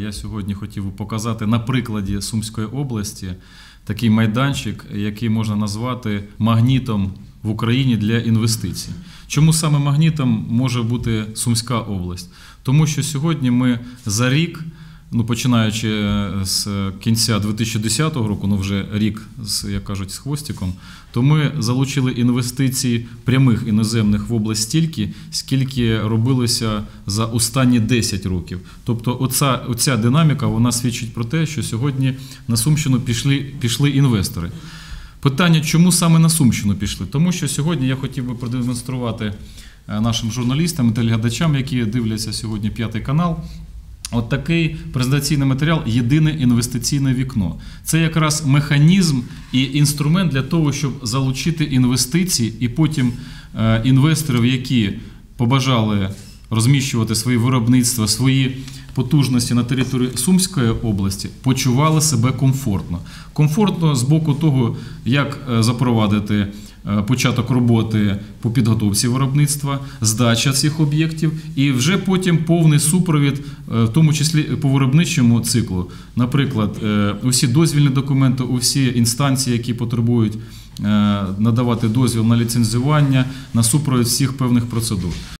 Я сьогодні хотів би показати на прикладі Сумської області такий майданчик, який можна назвати магнітом в Україні для інвестицій. Чому саме магнітом може бути Сумська область? Тому що сьогодні ми за рік, ну починаючи е, з кінця 2010 року, ну вже рік, з, як кажуть, з хвостиком, то ми залучили інвестицій прямих іноземних в область стільки, скільки робилося за останні 10 років. Тобто, оця, оця динаміка вона свідчить про те, що сьогодні на Сумщину пішли, пішли інвестори. Питання, чому саме на Сумщину пішли? Тому що сьогодні я хотів би продемонструвати е, нашим журналістам і телеглядачам, які дивляться сьогодні п'ятий канал. От такий презентаційний матеріал єдине інвестиційне вікно. Це якраз механізм і інструмент для того, щоб залучити інвестиції, і потім е, інвесторів, які побажали розміщувати свої виробництва, свої потужності на території Сумської області, почували себе комфортно. Комфортно з боку того, як е, запровадити початок роботи по підготовці виробництва, здача цих об'єктів, і вже потім повний супровід, е, в тому числі по виробничому циклу. Наприклад, е, усі дозвільні документи, усі інстанції, які потребують е, надавати дозвіл на ліцензування, на супровід всіх певних процедур.